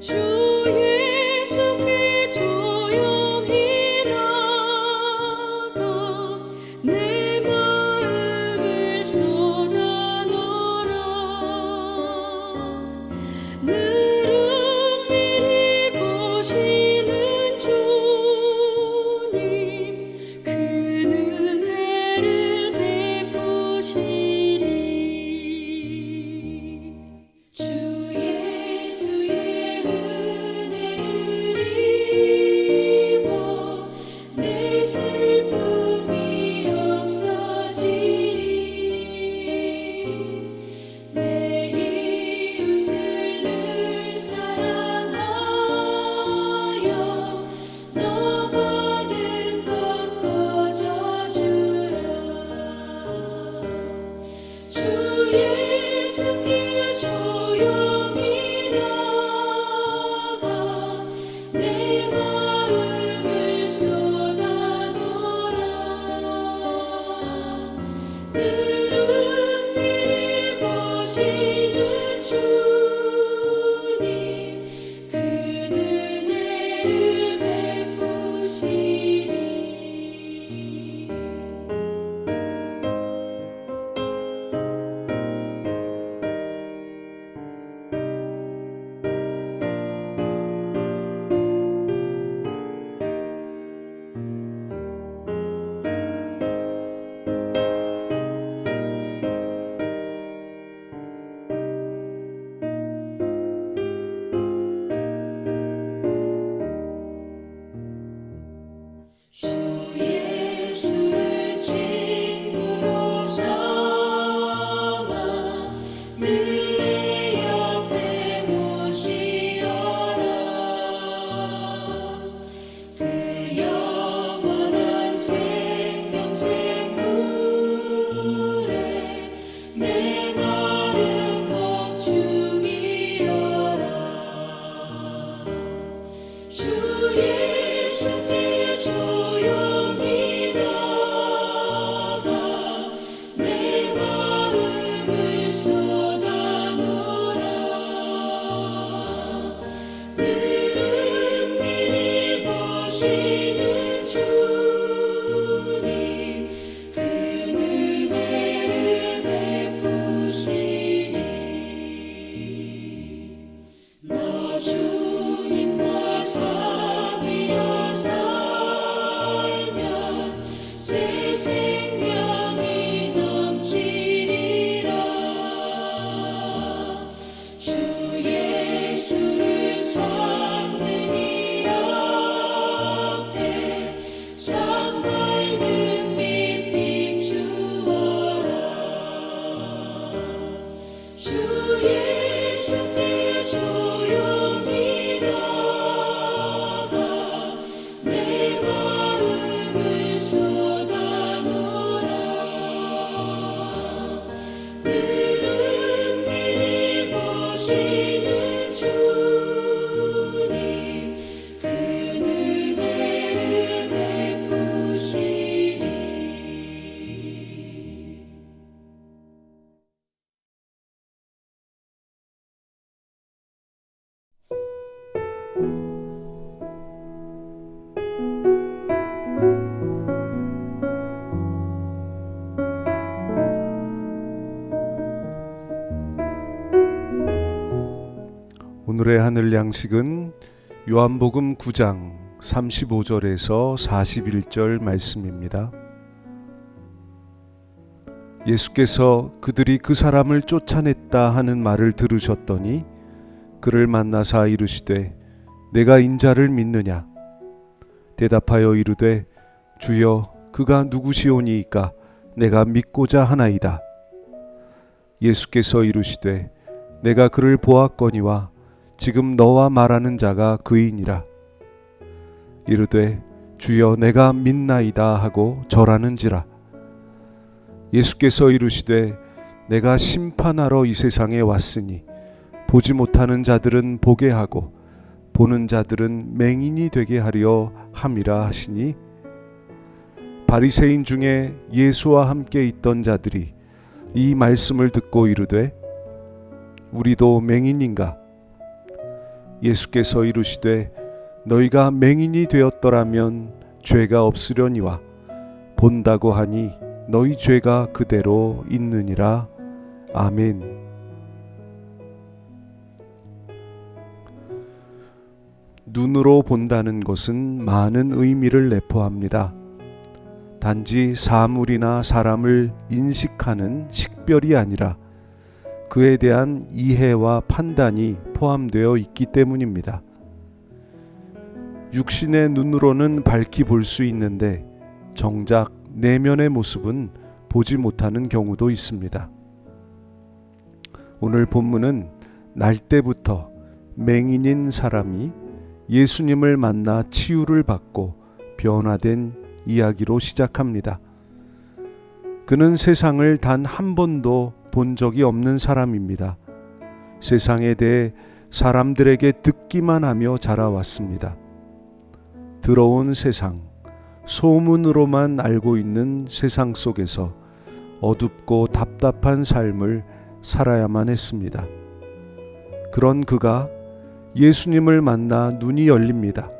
true. 보 오늘의 하늘 양식은 요한복음 9장 35절에서 41절 말씀입니다. 예수께서 그들이 그 사람을 쫓아냈다 하는 말을 들으셨더니 그를 만나사 이르시되 내가 인자를 믿느냐 대답하여 이르되 주여 그가 누구시오니이까 내가 믿고자 하나이다 예수께서 이르시되 내가 그를 보았거니와 지금 너와 말하는 자가 그이니라. 이르되 주여 내가 믿나이다 하고 절하는지라. 예수께서 이르시되 내가 심판하러 이 세상에 왔으니 보지 못하는 자들은 보게 하고 보는 자들은 맹인이 되게 하려 함이라 하시니 바리새인 중에 예수와 함께 있던 자들이 이 말씀을 듣고 이르되 우리도 맹인인가 예수께서 이르시되 너희가 맹인이 되었더라면 죄가 없으려니와 본다고 하니 너희 죄가 그대로 있느니라 아멘 눈으로 본다는 것은 많은 의미를 내포합니다. 단지 사물이나 사람을 인식하는 식별이 아니라 그에 대한 이해와 판단이 포함되어 있기 때문입니다. 육신의 눈으로는 밝히 볼 수 있는데 정작 내면의 모습은 보지 못하는 경우도 있습니다. 오늘 본문은 날 때부터 맹인인 사람이 예수님을 만나 치유를 받고 변화된 이야기로 시작합니다. 그는 세상을 단 한 번도 본 적이 없는 사람입니다. 세상에 대해 사람들에게 듣기만 하며 자라왔습니다. 들어온 세상, 소문으로만 알고 있는 세상 속에서 어둡고 답답한 삶을 살아야만 했습니다. 그런 그가 예수님을 만나 눈이 열립니다.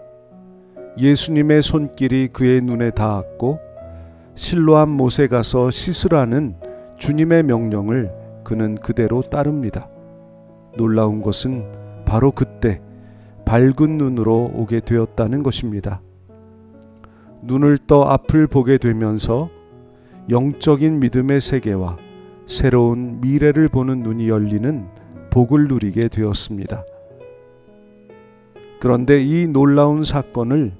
예수님의 손길이 그의 눈에 닿았고 실로암 못에 가서 씻으라는 주님의 명령을 그는 그대로 따릅니다. 놀라운 것은 바로 그때 밝은 눈으로 오게 되었다는 것입니다. 눈을 떠 앞을 보게 되면서 영적인 믿음의 세계와 새로운 미래를 보는 눈이 열리는 복을 누리게 되었습니다. 그런데 이 놀라운 사건을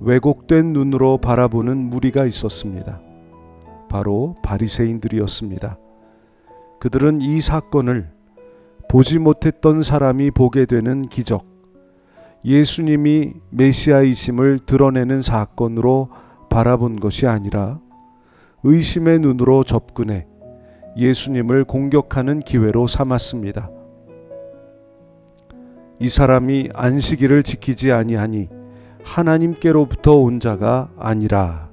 왜곡된 눈으로 바라보는 무리가 있었습니다. 바로 바리새인들이었습니다. 그들은 이 사건을 보지 못했던 사람이 보게 되는 기적, 예수님이 메시아이심을 드러내는 사건으로 바라본 것이 아니라 의심의 눈으로 접근해 예수님을 공격하는 기회로 삼았습니다. 이 사람이 안식일을 지키지 아니하니 하나님께로부터 온 자가 아니라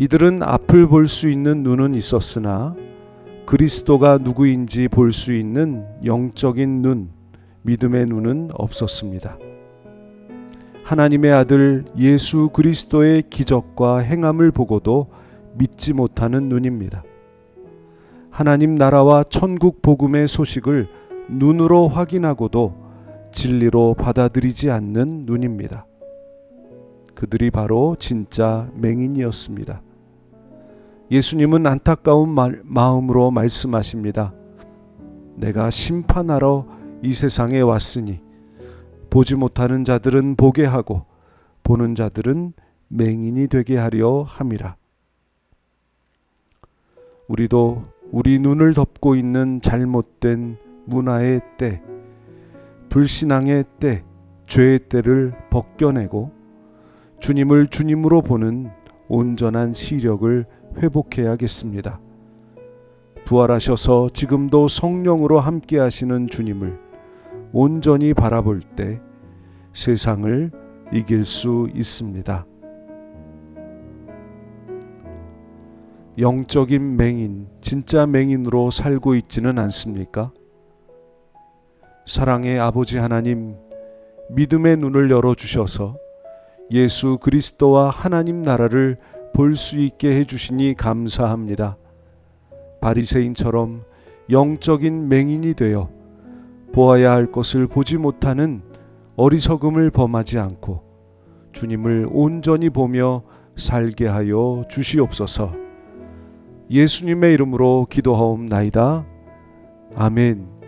이들은 앞을 볼 수 있는 눈은 있었으나 그리스도가 누구인지 볼 수 있는 영적인 눈, 믿음의 눈은 없었습니다. 하나님의 아들 예수 그리스도의 기적과 행함을 보고도 믿지 못하는 눈입니다. 하나님 나라와 천국 복음의 소식을 눈으로 확인하고도 진리로 받아들이지 않는 눈입니다. 그들이 바로 진짜 맹인이었습니다. 예수님은 안타까운 말, 마음으로 말씀하십니다. 내가 심판하러 이 세상에 왔으니 보지 못하는 자들은 보게 하고 보는 자들은 맹인이 되게 하려 함이라. 우리도 우리 눈을 덮고 있는 잘못된 문화의 때, 불신앙의 때, 죄의 때를 벗겨내고 주님을 주님으로 보는 온전한 시력을 회복해야겠습니다. 부활하셔서 지금도 성령으로 함께 하시는 주님을 온전히 바라볼 때 세상을 이길 수 있습니다. 영적인 맹인, 진짜 맹인으로 살고 있지는 않습니까? 사랑의 아버지 하나님, 믿음의 눈을 열어주셔서 예수 그리스도와 하나님 나라를 볼 수 있게 해주시니 감사합니다. 바리새인처럼 영적인 맹인이 되어 보아야 할 것을 보지 못하는 어리석음을 범하지 않고 주님을 온전히 보며 살게 하여 주시옵소서. 예수님의 이름으로 기도하옵나이다. 아멘.